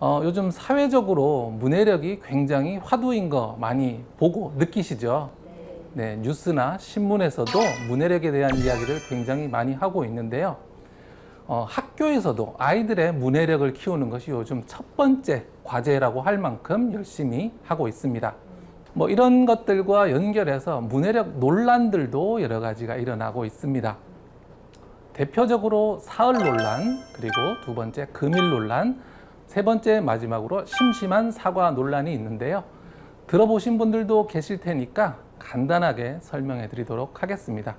어, 요즘 사회적으로 문해력이 굉장히 화두인 거 많이 보고 느끼시죠? 네, 뉴스나 신문에서도 문해력에 대한 이야기를 굉장히 많이 하고 있는데요. 어, 학교에서도 아이들의 문해력을 키우는 것이 요즘 첫 번째 과제라고 할 만큼 열심히 하고 있습니다. 뭐 이런 것들과 연결해서 문해력 논란들도 여러 가지가 일어나고 있습니다. 대표적으로 사흘 논란, 그리고 두 번째 금일 논란, 세 번째 마지막으로 심심한 사과 논란이 있는데요. 들어보신 분들도 계실 테니까 간단하게 설명해 드리도록 하겠습니다.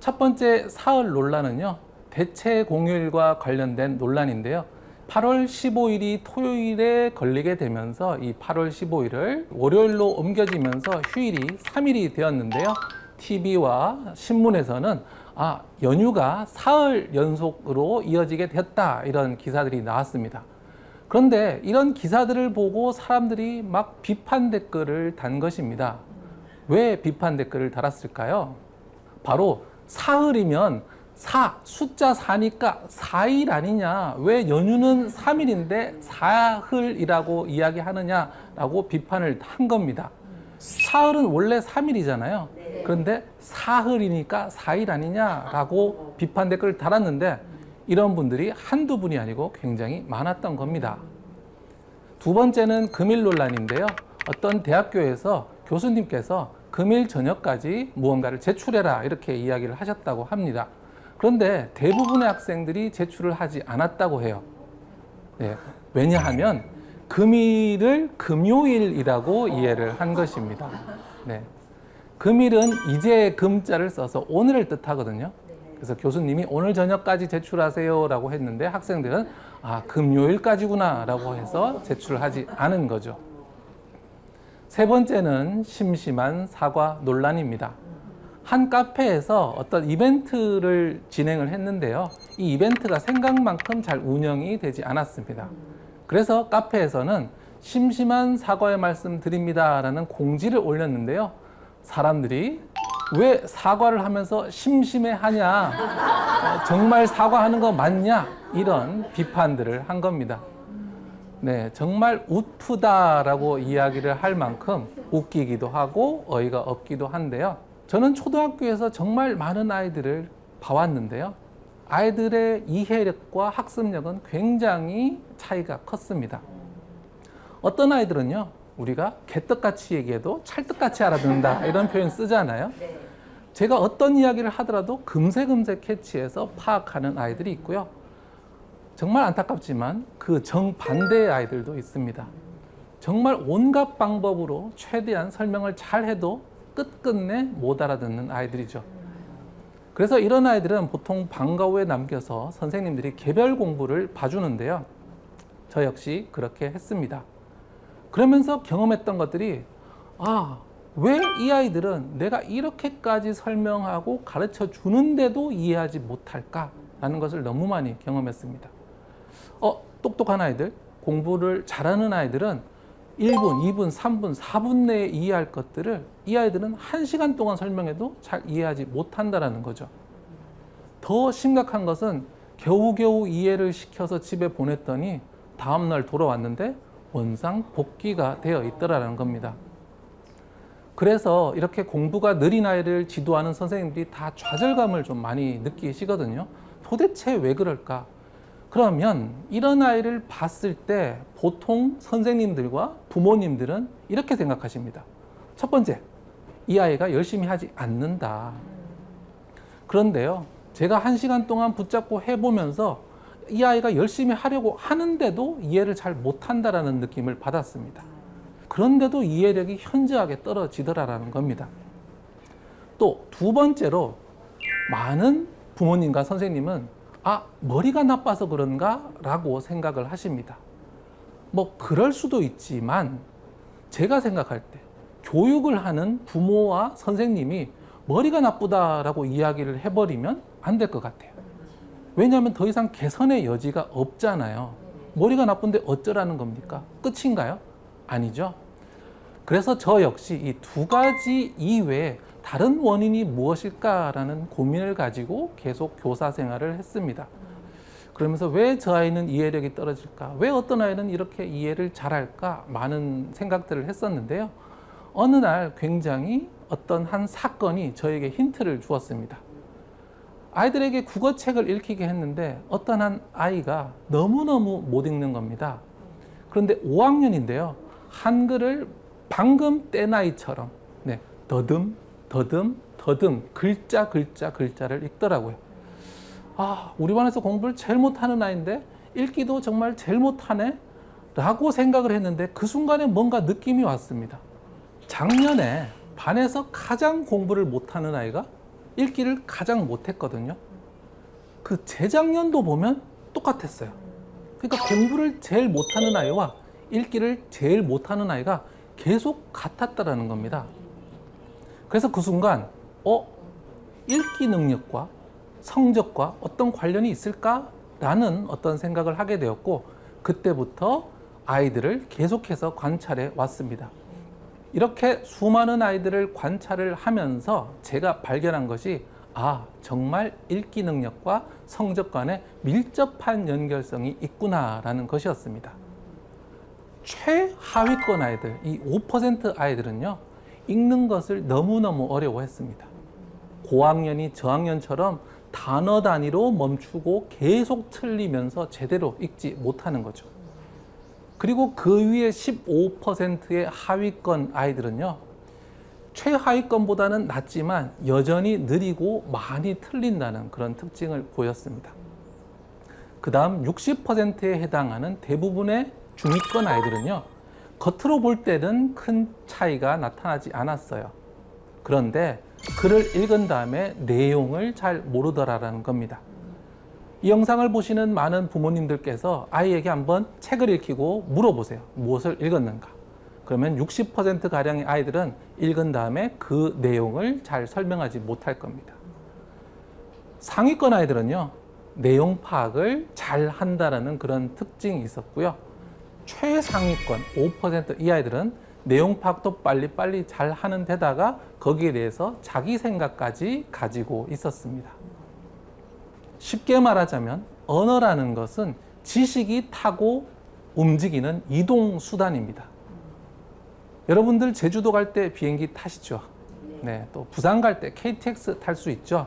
첫 번째 사흘 논란은요, 대체 공휴일과 관련된 논란인데요. 8월 15일이 토요일에 걸리게 되면서 이 8월 15일을 월요일로 옮겨지면서 휴일이 3일이 되었는데요. TV와 신문에서는 아, 연휴가 사흘 연속으로 이어지게 됐다. 이런 기사들이 나왔습니다. 그런데 이런 기사들을 보고 사람들이 막 비판 댓글을 단 것입니다. 왜 비판 댓글을 달았을까요? 바로 사흘이면 사, 숫자 4니까 4일 아니냐. 왜 연휴는 3일인데 사흘이라고 이야기하느냐라고 비판을 한 겁니다. 사흘은 원래 3일이잖아요. 그런데 사흘이니까 4일 아니냐라고 비판 댓글을 달았는데 이런 분들이 한두 분이 아니고 굉장히 많았던 겁니다. 두 번째는 금일 논란인데요. 어떤 대학교에서 교수님께서 금일 저녁까지 무언가를 제출해라 이렇게 이야기를 하셨다고 합니다. 그런데 대부분의 학생들이 제출을 하지 않았다고 해요. 네, 왜냐하면 금일을 금요일이라고 이해를 한 것입니다. 네. 금일은 이제 금자를 써서 오늘을 뜻하거든요. 그래서 교수님이 오늘 저녁까지 제출하세요라고 했는데 학생들은 아 금요일까지구나라고 해서 제출하지 않은 거죠. 세 번째는 심심한 사과 논란입니다. 한 카페에서 어떤 이벤트를 진행을 했는데요. 이 이벤트가 생각만큼 잘 운영이 되지 않았습니다. 그래서 카페에서는 심심한 사과의 말씀 드립니다라는 공지를 올렸는데요. 사람들이 왜 사과를 하면서 심심해 하냐? 어, 정말 사과하는 거 맞냐? 이런 비판들을 한 겁니다. 네, 정말 웃프다라고 이야기를 할 만큼 웃기기도 하고 어이가 없기도 한데요. 저는 초등학교에서 정말 많은 아이들을 봐왔는데요. 아이들의 이해력과 학습력은 굉장히 차이가 컸습니다. 어떤 아이들은요, 우리가 개떡같이 얘기해도 찰떡같이 알아듣는다 이런 표현 쓰잖아요. 제가 어떤 이야기를 하더라도 금세금세 캐치해서 파악하는 아이들이 있고요. 정말 안타깝지만 그 정반대의 아이들도 있습니다. 정말 온갖 방법으로 최대한 설명을 잘 해도 끝끝내 못 알아듣는 아이들이죠. 그래서 이런 아이들은 보통 방과 후에 남겨서 선생님들이 개별 공부를 봐주는데요. 저 역시 그렇게 했습니다. 그러면서 경험했던 것들이 아, 왜 이 아이들은 내가 이렇게까지 설명하고 가르쳐 주는데도 이해하지 못할까라는 것을 너무 많이 경험했습니다. 어, 똑똑한 아이들, 공부를 잘하는 아이들은 1분, 2분, 3분, 4분 내에 이해할 것들을 이 아이들은 1시간 동안 설명해도 잘 이해하지 못한다라는 거죠. 더 심각한 것은 겨우겨우 이해를 시켜서 집에 보냈더니 다음날 돌아왔는데 원상 복귀가 되어 있더라는 겁니다. 그래서 이렇게 공부가 느린 아이를 지도하는 선생님들이 다 좌절감을 좀 많이 느끼시거든요. 도대체 왜 그럴까? 그러면 이런 아이를 봤을 때 보통 선생님들과 부모님들은 이렇게 생각하십니다. 첫 번째, 이 아이가 열심히 하지 않는다. 그런데요, 제가 한 시간 동안 붙잡고 해보면서 이 아이가 열심히 하려고 하는데도 이해를 잘 못한다라는 느낌을 받았습니다. 그런데도 이해력이 현저하게 떨어지더라라는 겁니다. 또 두 번째로 많은 부모님과 선생님은 아, 머리가 나빠서 그런가? 라고 생각을 하십니다. 뭐, 그럴 수도 있지만, 제가 생각할 때, 교육을 하는 부모와 선생님이 머리가 나쁘다라고 이야기를 해버리면 안 될 것 같아요. 왜냐하면 더 이상 개선의 여지가 없잖아요. 머리가 나쁜데 어쩌라는 겁니까? 끝인가요? 아니죠. 그래서 저 역시 이 두 가지 이외에 다른 원인이 무엇일까라는 고민을 가지고 계속 교사 생활을 했습니다. 그러면서 왜 저 아이는 이해력이 떨어질까? 왜 어떤 아이는 이렇게 이해를 잘할까? 많은 생각들을 했었는데요. 어느 날 굉장히 어떤 한 사건이 저에게 힌트를 주었습니다. 아이들에게 국어책을 읽히게 했는데 어떤 한 아이가 너무너무 못 읽는 겁니다. 그런데 5학년인데요. 한글을 방금 때 나이처럼 네, 더듬, 더듬, 더듬 글자, 글자, 글자를 읽더라고요. 아, 우리 반에서 공부를 제일 못하는 아이인데 읽기도 정말 제일 못하네? 라고 생각을 했는데 그 순간에 뭔가 느낌이 왔습니다. 작년에 반에서 가장 공부를 못하는 아이가 읽기를 가장 못했거든요. 그 재작년도 보면 똑같았어요. 그러니까 공부를 제일 못하는 아이와 읽기를 제일 못하는 아이가 계속 같았다라는 겁니다. 그래서 그 순간, 어? 읽기 능력과 성적과 어떤 관련이 있을까라는 어떤 생각을 하게 되었고, 그때부터 아이들을 계속해서 관찰해 왔습니다. 이렇게 수많은 아이들을 관찰을 하면서 제가 발견한 것이 아, 정말 읽기 능력과 성적 간에 밀접한 연결성이 있구나라는 것이었습니다. 최하위권 아이들, 이 5% 아이들은요, 읽는 것을 너무너무 어려워했습니다. 고학년이 저학년처럼 단어 단위로 멈추고 계속 틀리면서 제대로 읽지 못하는 거죠. 그리고 그 위에 15%의 하위권 아이들은요, 최하위권보다는 낮지만 여전히 느리고 많이 틀린다는 그런 특징을 보였습니다. 그 다음 60%에 해당하는 대부분의 중위권 아이들은요, 겉으로 볼 때는 큰 차이가 나타나지 않았어요. 그런데 글을 읽은 다음에 내용을 잘 모르더라라는 겁니다. 이 영상을 보시는 많은 부모님들께서 아이에게 한번 책을 읽히고 물어보세요. 무엇을 읽었는가? 그러면 60% 가량의 아이들은 읽은 다음에 그 내용을 잘 설명하지 못할 겁니다. 상위권 아이들은요, 내용 파악을 잘 한다라는 그런 특징이 있었고요. 최상위권 5%이 아이들은 내용 파악도 빨리빨리 잘 하는 데다가 거기에 대해서 자기 생각까지 가지고 있었습니다. 쉽게 말하자면 언어라는 것은 지식이 타고 움직이는 이동 수단입니다. 여러분들 제주도 갈 때 비행기 타시죠? 네, 또 부산 갈 때 KTX 탈 수 있죠?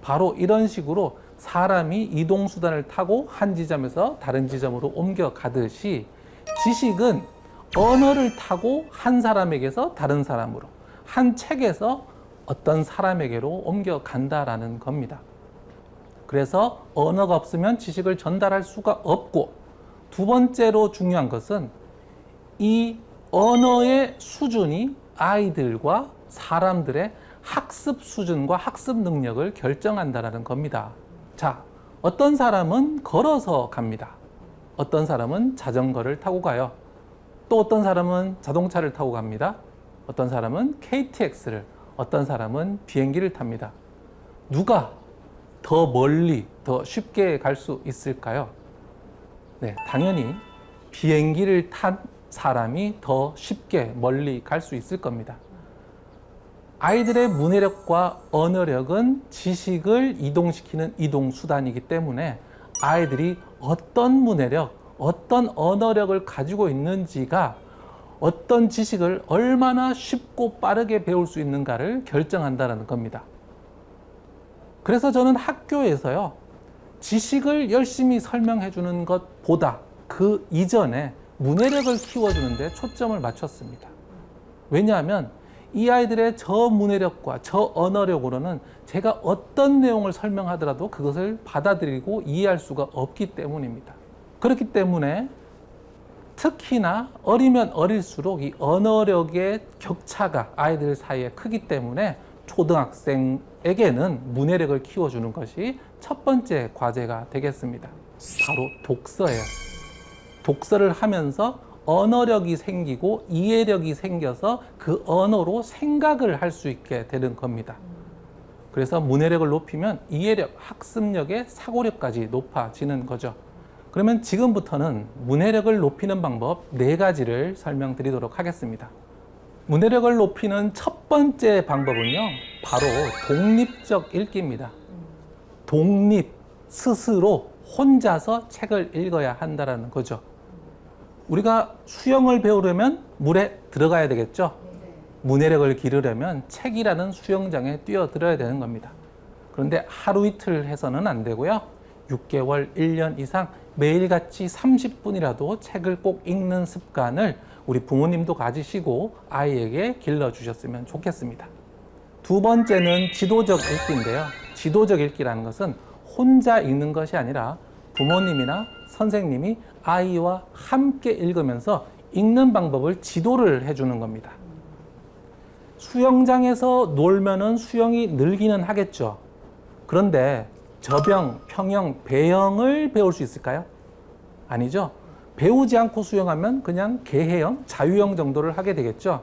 바로 이런 식으로 사람이 이동 수단을 타고 한 지점에서 다른 지점으로 옮겨 가듯이 지식은 언어를 타고 한 사람에게서 다른 사람으로, 한 책에서 어떤 사람에게로 옮겨 간다라는 겁니다. 그래서 언어가 없으면 지식을 전달할 수가 없고 두 번째로 중요한 것은 이 언어의 수준이 아이들과 사람들의 학습 수준과 학습 능력을 결정한다라는 겁니다. 자, 어떤 사람은 걸어서 갑니다. 어떤 사람은 자전거를 타고 가요. 또 어떤 사람은 자동차를 타고 갑니다. 어떤 사람은 KTX를, 어떤 사람은 비행기를 탑니다. 누가 더 멀리, 더 쉽게 갈 수 있을까요? 네, 당연히 비행기를 탄 사람이 더 쉽게 멀리 갈 수 있을 겁니다. 아이들의 문해력과 언어력은 지식을 이동시키는 이동 수단이기 때문에 아이들이 어떤 문해력, 어떤 언어력을 가지고 있는지가 어떤 지식을 얼마나 쉽고 빠르게 배울 수 있는가를 결정한다는 겁니다. 그래서 저는 학교에서요, 지식을 열심히 설명해 주는 것보다 그 이전에 문해력을 키워주는데 초점을 맞췄습니다. 왜냐하면 이 아이들의 저 문해력과 저 언어력으로는 제가 어떤 내용을 설명하더라도 그것을 받아들이고 이해할 수가 없기 때문입니다. 그렇기 때문에 특히나 어리면 어릴수록 이 언어력의 격차가 아이들 사이에 크기 때문에 초등학생에게는 문해력을 키워주는 것이 첫 번째 과제가 되겠습니다. 바로 독서예요. 독서를 하면서 언어력이 생기고 이해력이 생겨서 그 언어로 생각을 할 수 있게 되는 겁니다. 그래서 문해력을 높이면 이해력, 학습력의 사고력까지 높아지는 거죠. 그러면 지금부터는 문해력을 높이는 방법 네 가지를 설명드리도록 하겠습니다. 문해력을 높이는 첫 번째 방법은요, 바로 독립적 읽기입니다. 독립, 스스로 혼자서 책을 읽어야 한다라는 거죠. 우리가 수영을 배우려면 물에 들어가야 되겠죠. 문해력을 기르려면 책이라는 수영장에 뛰어들어야 되는 겁니다. 그런데 하루 이틀 해서는 안 되고요. 6개월, 1년 이상 매일같이 30분이라도 책을 꼭 읽는 습관을 우리 부모님도 가지시고 아이에게 길러주셨으면 좋겠습니다. 두 번째는 지도적 읽기인데요. 지도적 읽기라는 것은 혼자 읽는 것이 아니라 부모님이나 선생님이 아이와 함께 읽으면서 읽는 방법을 지도를 해주는 겁니다. 수영장에서 놀면은 수영이 늘기는 하겠죠. 그런데 저병, 평영, 배영을 배울 수 있을까요? 아니죠. 배우지 않고 수영하면 그냥 개해영, 자유형 정도를 하게 되겠죠.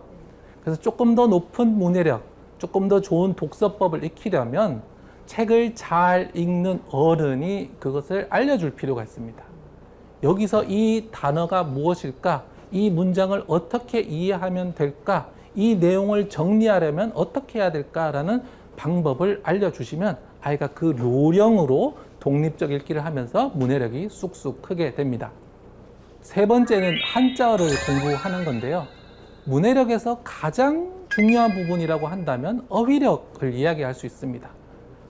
그래서 조금 더 높은 문해력, 조금 더 좋은 독서법을 익히려면 책을 잘 읽는 어른이 그것을 알려줄 필요가 있습니다. 여기서 이 단어가 무엇일까? 이 문장을 어떻게 이해하면 될까? 이 내용을 정리하려면 어떻게 해야 될까라는 방법을 알려주시면 아이가 그 요령으로 독립적 읽기를 하면서 문해력이 쑥쑥 크게 됩니다. 세 번째는 한자어를 공부하는 건데요. 문해력에서 가장 중요한 부분이라고 한다면 어휘력을 이야기할 수 있습니다.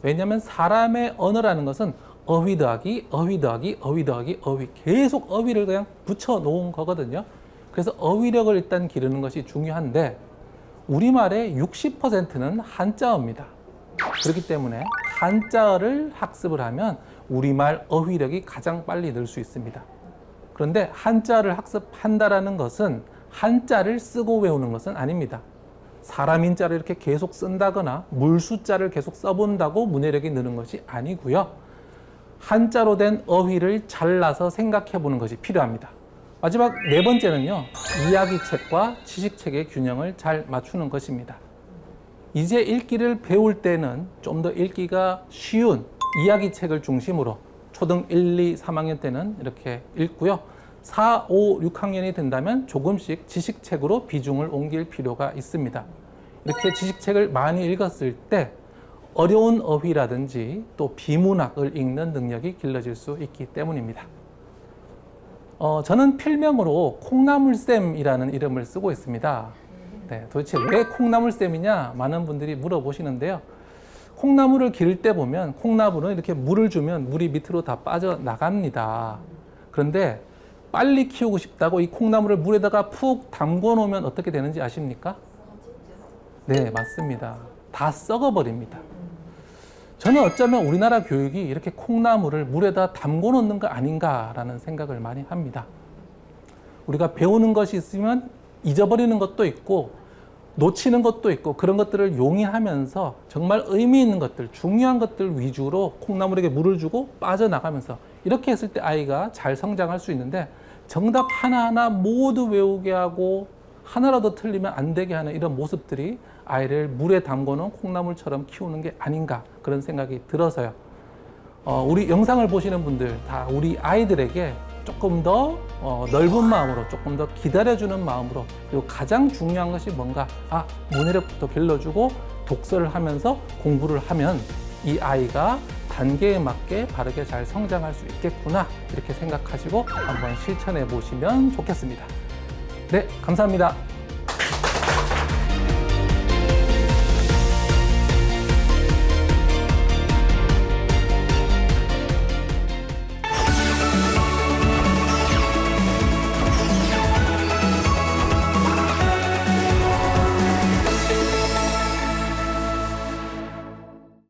왜냐하면 사람의 언어라는 것은 어휘 더하기, 어휘 더하기, 어휘 더하기, 어휘. 계속 어휘를 그냥 붙여 놓은 거거든요. 그래서 어휘력을 일단 기르는 것이 중요한데, 우리말의 60%는 한자어입니다. 그렇기 때문에 한자어를 학습을 하면 우리말 어휘력이 가장 빨리 늘 수 있습니다. 그런데 한자를 학습한다라는 것은 한자를 쓰고 외우는 것은 아닙니다. 사람 인자를 이렇게 계속 쓴다거나 물수자를 계속 써본다고 문해력이 느는 것이 아니고요. 한자로 된 어휘를 잘라서 생각해 보는 것이 필요합니다. 마지막 네 번째는요. 이야기책과 지식책의 균형을 잘 맞추는 것입니다. 이제 읽기를 배울 때는 좀 더 읽기가 쉬운 이야기책을 중심으로 초등 1, 2, 3학년 때는 이렇게 읽고요. 4, 5, 6학년이 된다면 조금씩 지식책으로 비중을 옮길 필요가 있습니다. 이렇게 지식책을 많이 읽었을 때 어려운 어휘라든지 또 비문학을 읽는 능력이 길러질 수 있기 때문입니다. 어, 저는 필명으로 콩나물쌤이라는 이름을 쓰고 있습니다. 네, 도대체 왜 콩나물쌤이냐? 많은 분들이 물어보시는데요. 콩나물을 기를 때 보면 콩나물은 이렇게 물을 주면 물이 밑으로 다 빠져나갑니다. 그런데 빨리 키우고 싶다고 이 콩나물을 물에다가 푹 담궈 놓으면 어떻게 되는지 아십니까? 네, 맞습니다. 다 썩어버립니다. 저는 어쩌면 우리나라 교육이 이렇게 콩나물을 물에다 담궈 놓는 거 아닌가라는 생각을 많이 합니다. 우리가 배우는 것이 있으면 잊어버리는 것도 있고 놓치는 것도 있고 그런 것들을 용이하면서 정말 의미 있는 것들, 중요한 것들 위주로 콩나물에게 물을 주고 빠져나가면서 이렇게 했을 때 아이가 잘 성장할 수 있는데 정답 하나하나 모두 외우게 하고 하나라도 틀리면 안 되게 하는 이런 모습들이 아이를 물에 담궈놓은 콩나물처럼 키우는 게 아닌가 그런 생각이 들어서요. 어, 우리 영상을 보시는 분들 다 우리 아이들에게 조금 더 어, 넓은 마음으로 조금 더 기다려주는 마음으로 그리고 가장 중요한 것이 뭔가 아 문해력부터 길러주고 독서를 하면서 공부를 하면 이 아이가 단계에 맞게 바르게 잘 성장할 수 있겠구나 이렇게 생각하시고 한번 실천해 보시면 좋겠습니다. 네, 감사합니다.